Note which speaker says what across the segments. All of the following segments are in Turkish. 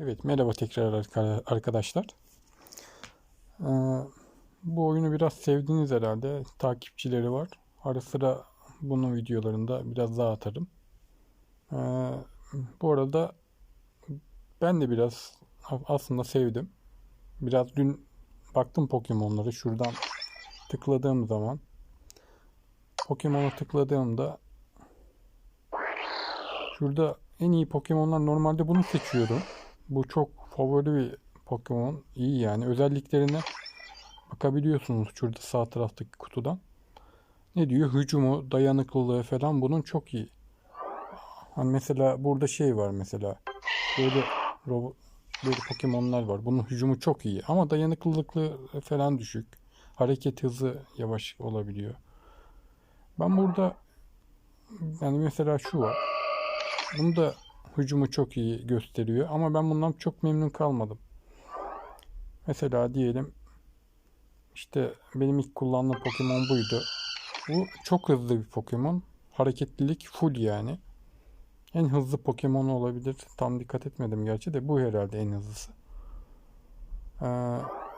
Speaker 1: Evet merhaba tekrar arka- arkadaşlar. Ee, bu oyunu biraz sevdiniz herhalde. Takipçileri var. Ara sıra bunun videolarında biraz daha atarım. Ee, bu arada ben de biraz aslında sevdim. Biraz dün baktım Pokemon'ları şuradan tıkladığım zaman Pokemon'a tıkladığımda şurada en iyi Pokemon'lar normalde bunu seçiyorum. Bu çok favori bir Pokemon. İyi yani. Özelliklerine bakabiliyorsunuz şurada sağ taraftaki kutudan. Ne diyor? Hücumu, dayanıklılığı falan bunun çok iyi. Hani mesela burada şey var mesela. Böyle robot, böyle Pokemon'lar var. Bunun hücumu çok iyi ama dayanıklılıklı falan düşük. Hareket hızı yavaş olabiliyor. Ben burada yani mesela şu var. Bunu da hücumu çok iyi gösteriyor ama ben bundan çok memnun kalmadım. Mesela diyelim işte benim ilk kullandığım Pokemon buydu. Bu çok hızlı bir Pokemon. Hareketlilik full yani. En hızlı Pokemon olabilir. Tam dikkat etmedim gerçi de bu herhalde en hızlısı. Ee,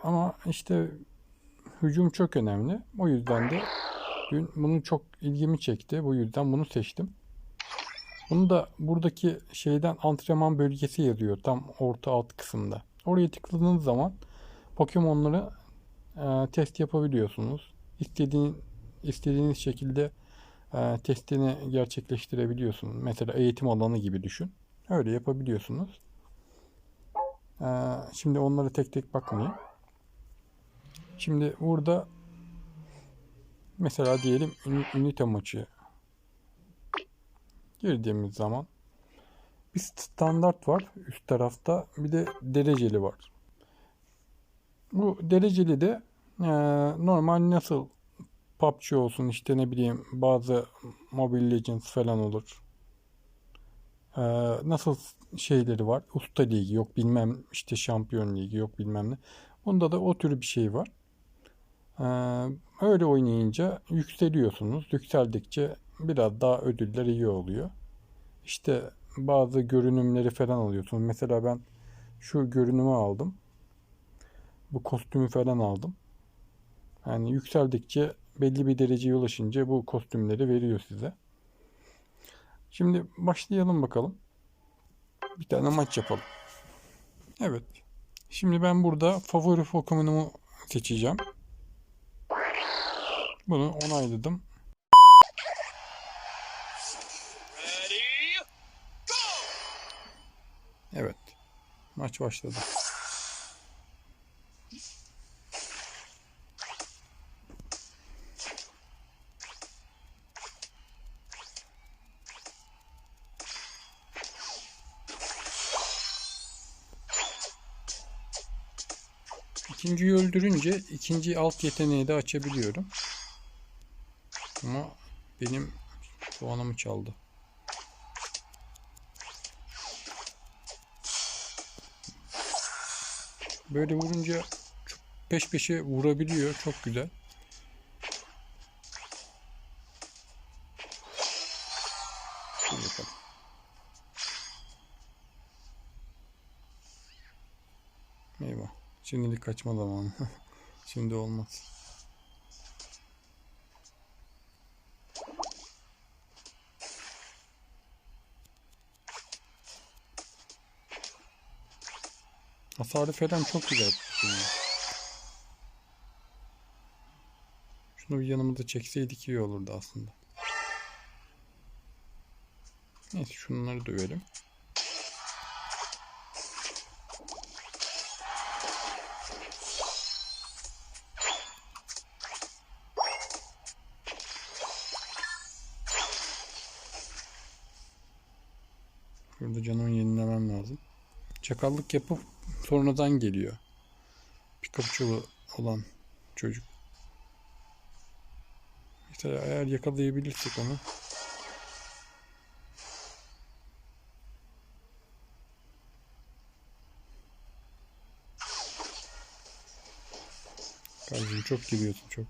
Speaker 1: ama işte hücum çok önemli. O yüzden de bunu çok ilgimi çekti. Bu yüzden bunu seçtim. Bunu da buradaki şeyden antrenman bölgesi yazıyor tam orta alt kısımda. Oraya tıkladığınız zaman Pokemon'ları e, test yapabiliyorsunuz. İstediğin, istediğiniz şekilde e, testini gerçekleştirebiliyorsunuz. Mesela eğitim alanı gibi düşün. Öyle yapabiliyorsunuz. E, şimdi onları tek tek bakmayayım. Şimdi burada mesela diyelim ünite maçı girdiğimiz zaman bir standart var üst tarafta bir de dereceli var. Bu dereceli de e, normal nasıl PUBG olsun işte ne bileyim bazı Mobile Legends falan olur. E, nasıl şeyleri var? Usta ligi yok bilmem işte şampiyon ligi yok bilmem ne. Bunda da o tür bir şey var. E, öyle oynayınca yükseliyorsunuz. Yükseldikçe biraz daha ödüller iyi oluyor. İşte bazı görünümleri falan alıyorsunuz. Mesela ben şu görünümü aldım. Bu kostümü falan aldım. Yani yükseldikçe belli bir dereceye ulaşınca bu kostümleri veriyor size. Şimdi başlayalım bakalım. Bir tane maç yapalım. Evet. Şimdi ben burada favori Pokemon'umu seçeceğim. Bunu onayladım. Evet. Maç başladı. İkinciyi öldürünce ikinci alt yeteneği de açabiliyorum. Ama benim puanımı çaldı. Böyle vurunca peş peşe vurabiliyor. Çok güzel. Şöyle yapalım. Eyvah. Şimdilik kaçma zamanı. Şimdi olmaz. Hasarı falan çok güzel. Şunu bir yanımıza çekseydik iyi olurdu aslında. Neyse şunları dövelim. Şurada canımı yenilemem lazım. Çakallık yapıp sonradan geliyor. Pikapçılı olan çocuk. İşte eğer yakalayabilirsek onu. Kardeşim çok giriyorsun çok.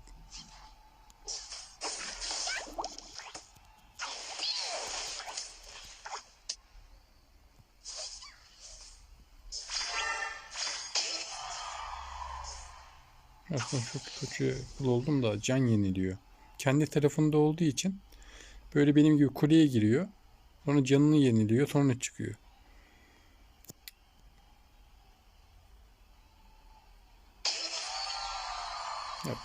Speaker 1: Aslında çok kötü kul oldum da can yeniliyor. Kendi tarafında olduğu için böyle benim gibi kuleye giriyor. Sonra canını yeniliyor. Sonra çıkıyor. Evet.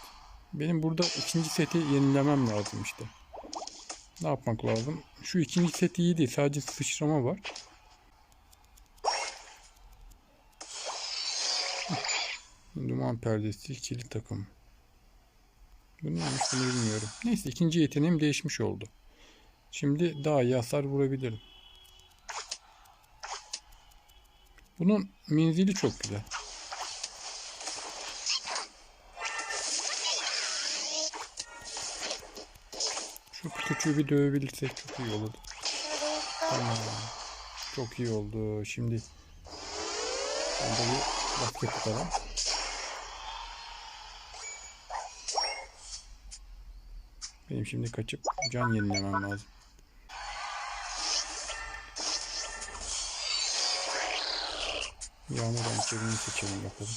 Speaker 1: Benim burada ikinci seti yenilemem lazım işte. Ne yapmak lazım? Şu ikinci set iyi değil. Sadece sıçrama var. Duman perdesi ikili takım. Bu neymiş bunu bilmiyorum. Neyse ikinci yeteneğim değişmiş oldu. Şimdi daha iyi hasar vurabilirim. Bunun menzili çok güzel. Şu Pikachu'yu bir dövebilirsek çok iyi olur. Tamam. Çok iyi oldu. Şimdi Burada bir basket tutalım. Benim şimdi kaçıp can yenilemem lazım. Yağmur hançerini seçelim bakalım.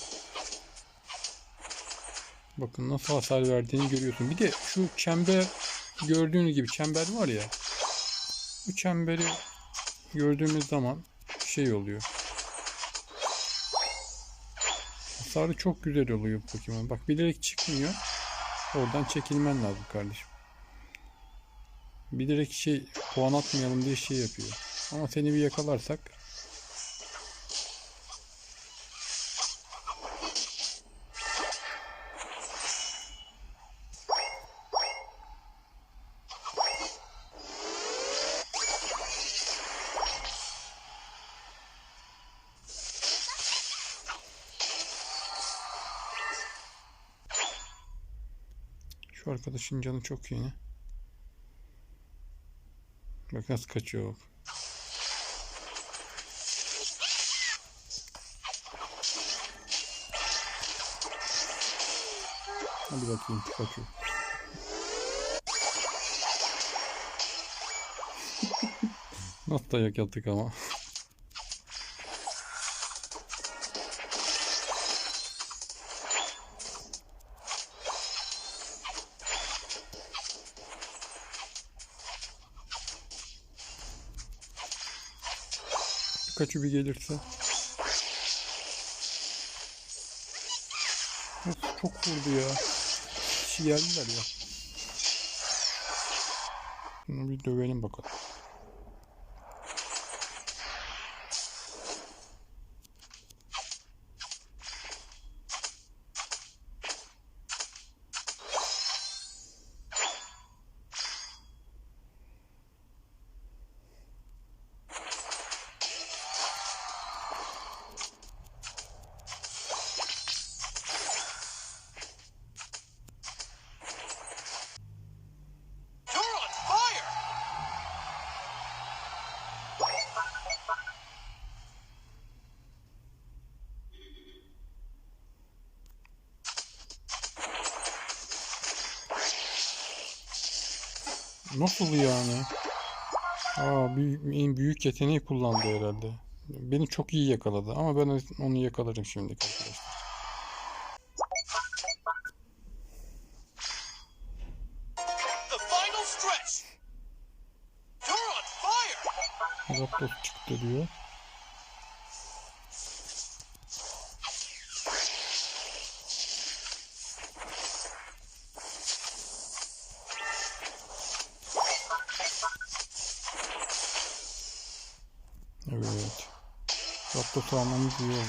Speaker 1: Bakın nasıl hasar verdiğini görüyorsun. Bir de şu çember gördüğünüz gibi çember var ya. Bu çemberi gördüğümüz zaman şey oluyor. Hasarı çok güzel oluyor Pokemon. Bak bilerek çıkmıyor. Oradan çekilmen lazım kardeşim. Bilerek şey puan atmayalım diye şey yapıyor. Ama seni bir yakalarsak Şu arkadaşın canı çok iyi. Bak nasıl kaçıyor bak. Hadi bakayım Pikachu. Nasıl dayak yattık ama. Pikachu bir gelirse. Of, çok vurdu ya. Kişi geldiler ya. Bunu bir dövelim bakalım. Nasıl yani? Aa, büyük, en büyük yeteneği kullandı herhalde. Beni çok iyi yakaladı ama ben onu yakalarım şimdi arkadaşlar. Zapdos çıktı diyor. Almamız iyi oldu.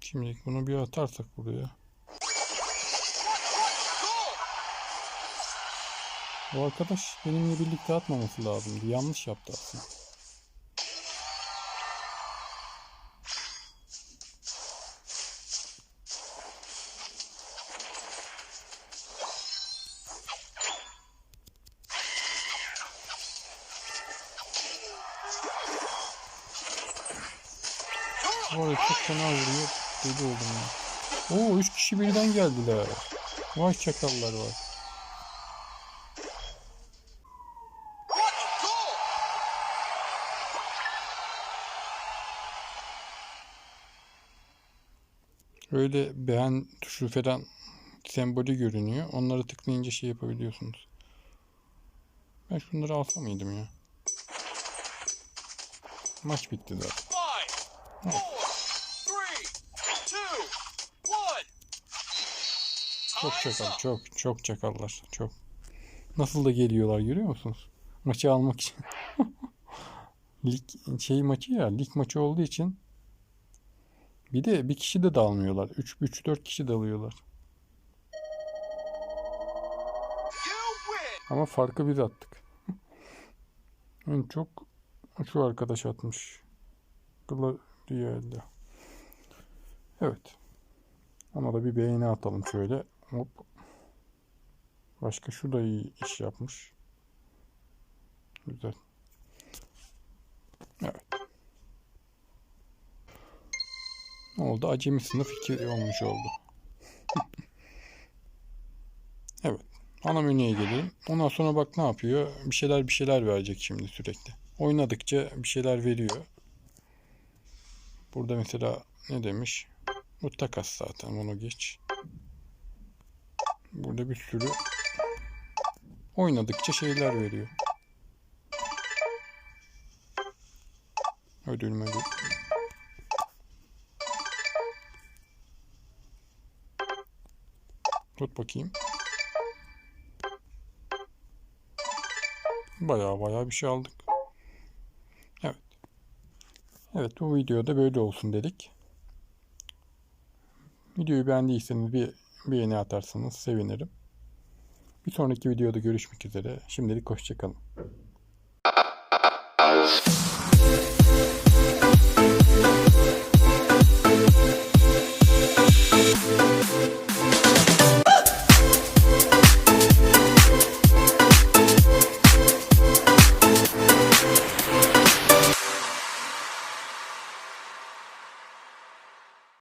Speaker 1: Şimdi bunu bir atarsak buraya. O arkadaş benimle birlikte atmaması lazımdı. Yanlış yaptı aslında. Var çok fena vuruyor. Deli oldum ya. Oo 3 kişi birden geldiler. Vay çakallar var. Öyle beğen tuşu falan sembolü görünüyor. Onları tıklayınca şey yapabiliyorsunuz. Ben şunları alsa mıydım ya? Maç bitti zaten.
Speaker 2: Evet.
Speaker 1: Çok çakal, çok çok çakallar, çok. Nasıl da geliyorlar görüyor musunuz? Maçı almak için. lig şey maçı ya, lig maçı olduğu için bir de bir kişi de dalmıyorlar. 3 3 4 kişi dalıyorlar. Ama farkı biz attık. En çok şu arkadaş atmış. Gladiol'de. Evet. Ona da bir beğeni atalım şöyle. Hop. Başka şu da iyi iş yapmış. Güzel. Evet. Ne oldu? Acemi sınıf 2 olmuş oldu. Evet. Ana menüye gelelim. Ondan sonra bak ne yapıyor? Bir şeyler bir şeyler verecek şimdi sürekli. Oynadıkça bir şeyler veriyor. Burada mesela ne demiş? Bu takas zaten onu geç. Burada bir sürü oynadıkça şeyler veriyor. Ödül ödül. Tut bakayım. Baya baya bir şey aldık. Evet. Evet bu videoda böyle olsun dedik. Videoyu beğendiyseniz bir beğeni atarsanız sevinirim. Bir sonraki videoda görüşmek üzere. Şimdilik hoşçakalın.